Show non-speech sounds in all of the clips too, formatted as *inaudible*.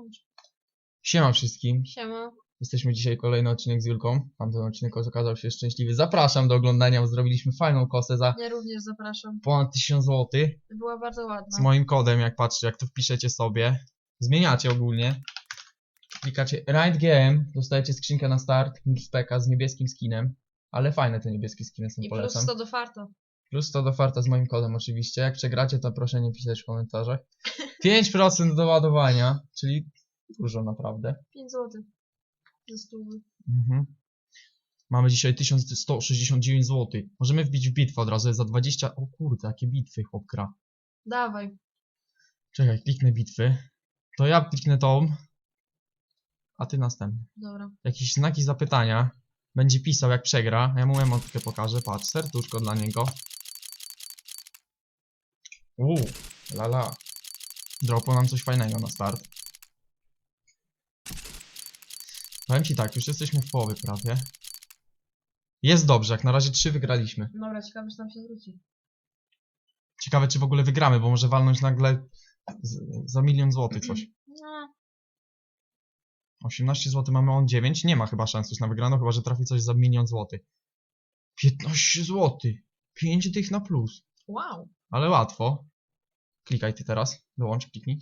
Włącz. Siema wszystkim. Siema. Jesteśmy dzisiaj kolejny odcinek z Julką. Tamten odcinek okazał się szczęśliwy. Zapraszam do oglądania, bo zrobiliśmy fajną kosę za Ja również zapraszam. ponad 1000 zł. Była bardzo ładna. Z moim kodem, jak patrzcie, jak to wpiszecie sobie. Zmieniacie ogólnie. Klikacie Right Game, dostajecie skrzynkę na start, Mixpeka z niebieskim skinem. Ale fajne te niebieskie skiny są, I plus polecam. 100 do farta. Plus to do farta z moim kodem oczywiście. Jak przegracie, to proszę nie pisać w komentarzach. *laughs* 5% do ładowania, czyli dużo naprawdę. 5 zł. Ze stówy. Mhm. Mamy dzisiaj 1169 zł. Możemy wbić w bitwę od razu za 20. O kurde, jakie bitwy chłop gra. Dawaj. Czekaj, kliknę bitwy. To ja kliknę tą. A ty następny. Dobra. Jakieś znaki zapytania. Będzie pisał jak przegra. Ja mu emotkę pokażę. Patrz, serduszko dla niego. Uuu, lala. Dropo nam coś fajnego na start. Powiem ci tak, już jesteśmy w połowie prawie. Jest dobrze, jak na razie trzy wygraliśmy. Dobra, ciekawe, czy nam się zwróci. Ciekawe, czy w ogóle wygramy, bo może walnąć nagle z, za milion złotych coś. No, 18 zł mamy on 9. Nie ma chyba szans już na wygraną, chyba że trafi coś za milion złotych. 15 zł. 5 tych na plus. wow. Ale łatwo. Klikaj ty teraz. Dołącz, kliknij.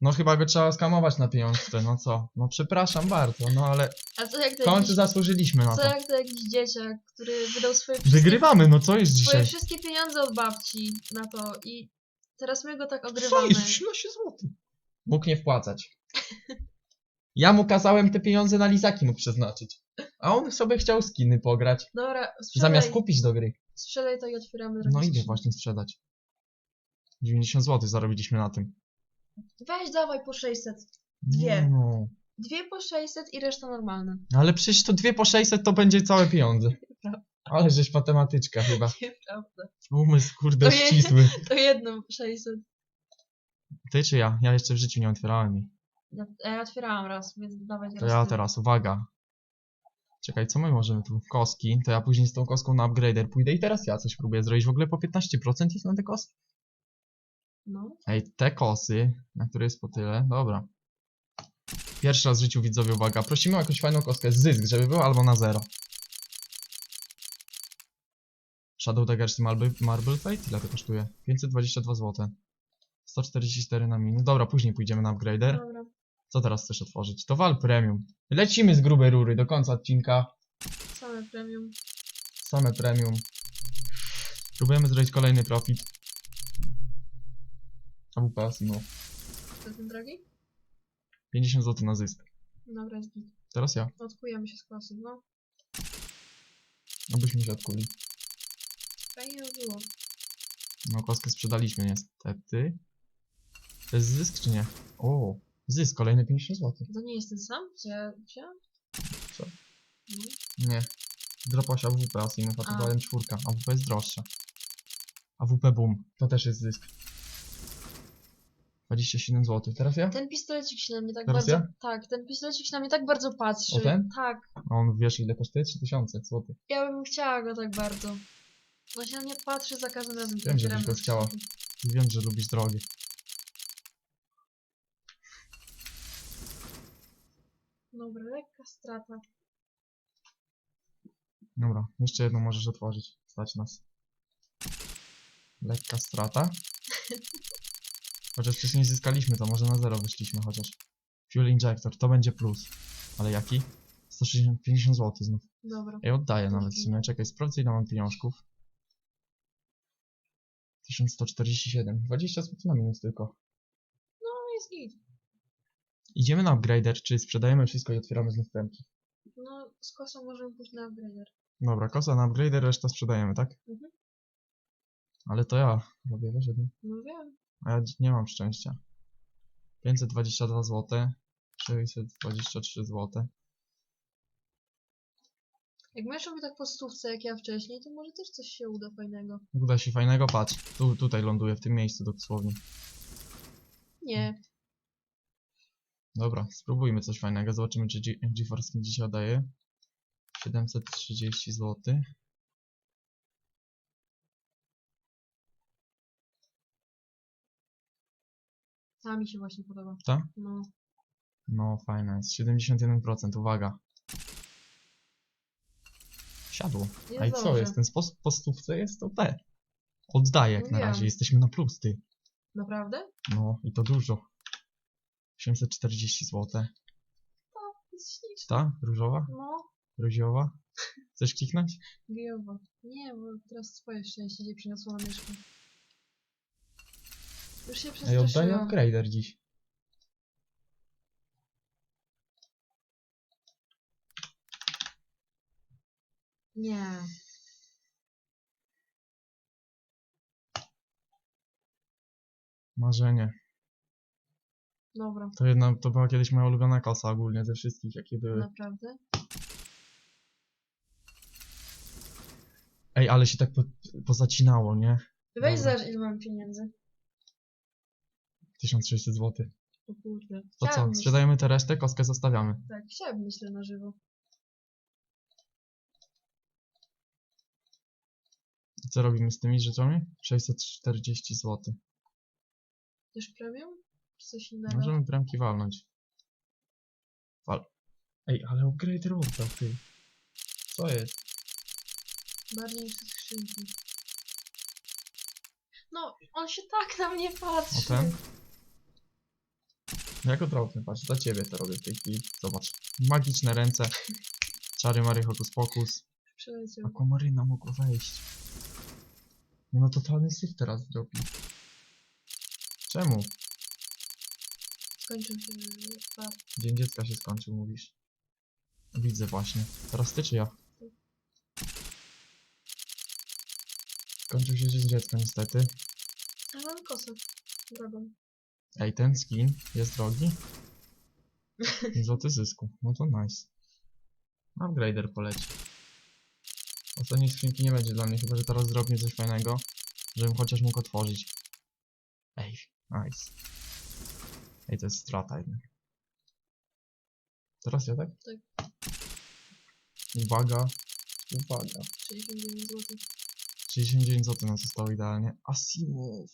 No chyba go trzeba skamować na pieniądze, no co? No przepraszam bardzo, no ale A co jak w to końcu jakiś, zasłużyliśmy na co to. jak to jakiś dzieciak, który wydał swoje wszystkie, Wygrywamy, no co jest swoje dzisiaj? wszystkie pieniądze od babci na to i teraz my go tak Co odrywamy. jest? 13 zł. Mógł nie wpłacać. Ja mu kazałem te pieniądze na lizaki mu przeznaczyć. A on sobie chciał skiny pograć. Dobra, sprzedaj, Zamiast kupić do gry. sprzedaj to i otwieramy No idę właśnie sprzedać. 90 zł zarobiliśmy na tym. Weź dawaj po 600. Dwie. No. Dwie po 600 i reszta normalna. Ale przecież to dwie po 600 to będzie całe pieniądze. Ale żeś matematyczka chyba. Nieprawda. Umysł kurde To je- ścisły. To jedno 600. Ty czy ja? Ja jeszcze w życiu nie otwierałem jej. Ja, ja otwierałam raz, więc dawaj To teraz. ja ty. teraz, uwaga. Czekaj, co my możemy tu? Koski. To ja później z tą koską na upgrader pójdę i teraz ja coś próbuję zrobić. W ogóle po 15% jest na te koski. No. Ej, te kosy, na które jest po tyle. Dobra. Pierwszy raz w życiu widzowie, uwaga. Prosimy o jakąś fajną kostkę. Zysk, żeby był albo na zero. Shadow Daggers Marble, Marble Fate? Ile to kosztuje? 522 zł. 144 na minus. Dobra, później pójdziemy na upgrader. Dobra. Co teraz chcesz otworzyć? To wal premium. Lecimy z grubej rury do końca odcinka. Same premium. Same premium. Próbujemy zrobić kolejny profit. AWP Asimo. To ten drogi? 50 zł na zysk. Dobra, git. Teraz ja. Odkujemy się z klasy, no. Obyśmy się odkuli. Fajnie by było. No kostkę sprzedaliśmy niestety. To jest zysk czy nie? O, zysk, kolejne 50 zł. To nie jest ten sam, co ja wziąłem? Co? No. Nie. Dropa się AWP Asimo, a to A. dałem czwórka. AWP jest droższa. AWP Boom, to też jest zysk. 27 zł. Teraz ja? Ten pistolecik się na mnie tak Teraz bardzo... ja? Tak, ten pistolecik się na mnie tak bardzo patrzy. O ten? Tak. A on wiesz ile kosztuje? 3000 zł. Ja bym chciała go tak bardzo. On się na mnie patrzy za każdym razem, kiedy Wiem, że otwieram byś go te chciała. Wiem, że lubisz drogie. Dobra, lekka strata. Dobra, jeszcze jedną możesz otworzyć. Stać nas. Lekka strata. *laughs* Chociaż wcześniej zyskaliśmy to, może na zero wyszliśmy chociaż. Fuel injector, to będzie plus. Ale jaki? 160, 50 zł znów. Dobra. Ja oddaję nawet w sumie. Czekaj, sprawdzę ile mam pieniążków. 1147. 20 zł na minus tylko. No jest git. Idziemy na upgrader, czy sprzedajemy wszystko i otwieramy znów premki? No, z kosą możemy pójść na upgrader. Dobra, kosa na upgrader, reszta sprzedajemy, tak? Mhm. Ale to ja robię, wiesz. No wiem. A ja nie mam szczęścia. 522 zł. 623 zł. Jak będziesz robił tak po stówce jak ja wcześniej, to może też coś się uda fajnego. Uda się fajnego, patrz. Tu, tutaj ląduję, w tym miejscu dosłownie. Nie. Dobra, spróbujmy coś fajnego. Zobaczymy, czy GeForce mi dzisiaj daje. 730 zł. Ta mi się właśnie podoba. Ta? No. No, fajna jest. 71%, uwaga. Siadło. Jest A i co dobrze. jest? Ten sposób po stówce jest OP. Oddaję jak na Mówiłam. razie. Jesteśmy na plus, ty. Naprawdę? No, i to dużo. 840 zł. Jest śliczny. Ta? Różowa? No. Różowa? *laughs* Chcesz kliknąć? Gejowo. Nie, bo teraz swoje szczęście nie przyniosło na mieszkę. Już się Ej, przestraszyłam. oddaję upgrader dziś. Nie. Marzenie. Dobra. To jedna, to była kiedyś moja ulubiona kosa ogólnie ze wszystkich, jakie były. Naprawdę? Ej, ale się tak po, pozacinało, nie? Weź Dobra. ile mam pieniędzy. 1600 zł. O kurde. To co? Chciałabym Sprzedajemy tę resztę, kostkę zostawiamy. Tak, chciałabym myślę na żywo. I Co robimy z tymi rzeczami? 640 zł. Też premium? Czy coś innego? Możemy bramki walnąć. Wal. Ej, ale upgrader oddał, ty. Co jest? Bardziej niż te skrzynki. No, on się tak na mnie patrzy. O ten? Jak odrobny, patrz, dla ciebie to robię w tej chwili. Zobacz. Magiczne ręce. Czary Mary Hokus Pokus. Przeleciał. Aquamaryna mogła wejść. Nie no, totalny syf teraz zrobił. Czemu? Skończył się par. Dzień dziecka się skończył, mówisz. Widzę właśnie. Teraz ty czy ja? Skończył się dzień dziecka niestety. A mam kosę. Drogą. Ej, ten skin jest drogi. *laughs* Złoty zysku. No to nice. Upgrader poleci. Ostatniej skrzynki nie będzie dla mnie, chyba że teraz zrobię coś fajnego, żebym chociaż mógł otworzyć. Ej, nice. Ej, to jest strata jednak. Teraz ja tak? Tak. Uwaga. Uwaga. 69 zł. 69 zł nam zostało idealnie. Asimov.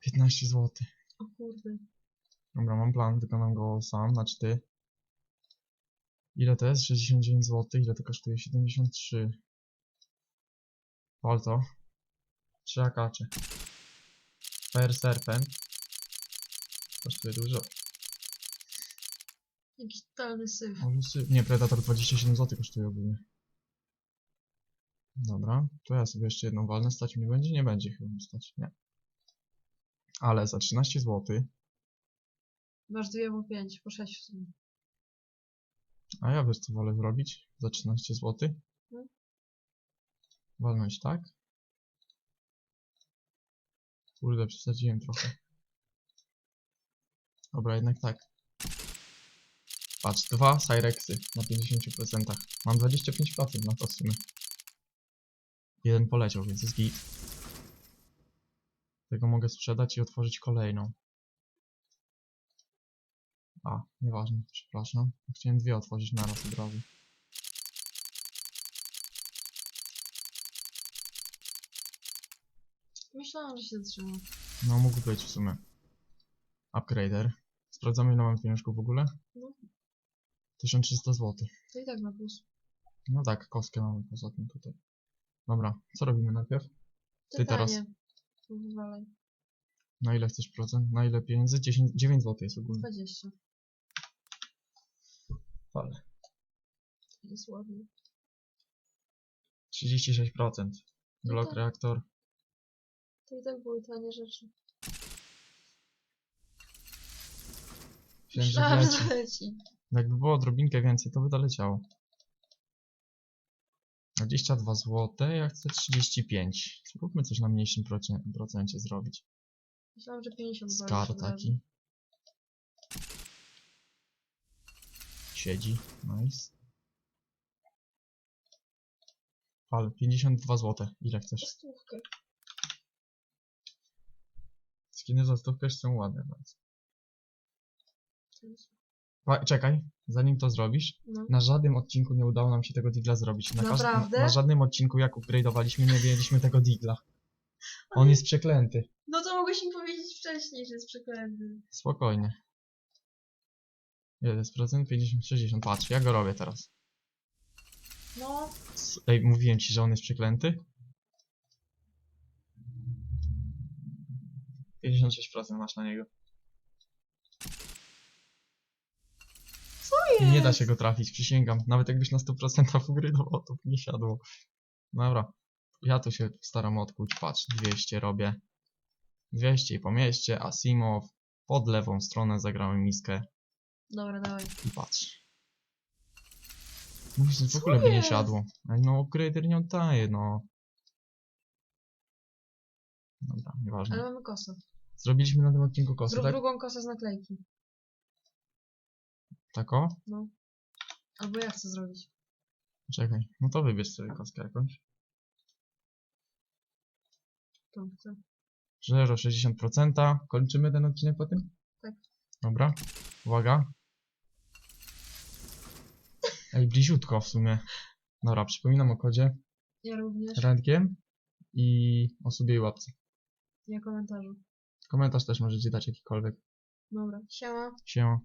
15 zł. O kurde. Dobra, mam plan, wykonam go sam, znaczy ty. Ile to jest? 69 zł. Ile to kosztuje? 73. Pal to. Trzy akacze. Fire Serpent. Kosztuje dużo. Jakiś totalny syf. Może sy- Nie, Predator 27 zł kosztuje ogólnie. Dobra, to ja sobie jeszcze jedną walnę. Stać mi będzie? Nie będzie chyba stać. Nie. Ale za 13 zł. Masz dwie po pięć, po sześć w sumie. A ja wiesz co wolę zrobić? Za 13 zł. No. Walnąć tak. Kurde, przesadziłem trochę. Dobra, jednak tak. Patrz, dwa Cyrexy na 50%. Mam 25% na to w sumie. Jeden poleciał, więc jest git. Tego mogę sprzedać i otworzyć kolejną. A, nieważne, przepraszam. Chciałem dwie otworzyć naraz od razu. Myślałam, że się zatrzyma. No, mógł być w sumie. Upgrader. Sprawdzamy ile mam pieniążków w ogóle? No. 1300 zł. To i tak na plus. No tak, kostkę mamy poza tym tutaj. Dobra, co robimy najpierw? Ty teraz. Wywalaj. Na ile chcesz procent? Na ile pieniędzy? 10, 9 zł jest ogólnie. 20. Fale. To jest ładnie. 36%. Glock tak. reaktor. To i tak były tanie rzeczy. Myślałem, że Myślałam, wleci. że leci. Jakby było odrobinkę więcej, to by doleciało. 22 zł, ja chcę 35. Spróbujmy coś na mniejszym procie, procencie zrobić. Myślałam, że 50 Skar taki. Siedzi, nice. Fal, 52 zł. Ile chcesz? Stówkę. Skiny za stówkę są ładne bardzo. To jest- Pa, czekaj, zanim to zrobisz, No. na żadnym odcinku nie udało nam się tego digla zrobić. Na, Naprawdę? na żadnym odcinku jak upgrade'owaliśmy nie mieliśmy tego digla. On jest przeklęty. No to mogłeś mi powiedzieć wcześniej, że jest przeklęty. Spokojnie. Ile jest procent? 50, 60. Patrz, ja go robię teraz. No, S- Ej, mówiłem ci, że on jest przeklęty? 56% masz na niego. Co jest? nie da się go trafić, przysięgam. Nawet jakbyś na 100% ugrywał, to by nie siadło. Dobra. Ja tu się staram odkuć. Patrz, 200 robię. 200 i po mieście, Asimow. Pod lewą stronę zagrałem miskę Dobra, dawaj. i patrz. Że w Co ogóle by nie jest? siadło. Ej, no, upgrader nie oddaje, no. Dobra, nieważne. Ale mamy kosę. Zrobiliśmy na tym odcinku kosy, Zrób tak? drugą kosę z naklejki. Tak o? No. Albo ja chcę zrobić. Czekaj, no to wybierz sobie koskę jakąś. Tą chcę. 0,60%. Kończymy ten odcinek po tym? Tak. Dobra. Uwaga. Ej, bliziutko w sumie. Dobra, przypominam o kodzie Ja również. rentgiem i o sobie i łapce. Ja komentarzu. Komentarz też możecie dać jakikolwiek. Dobra. Siema. Siema.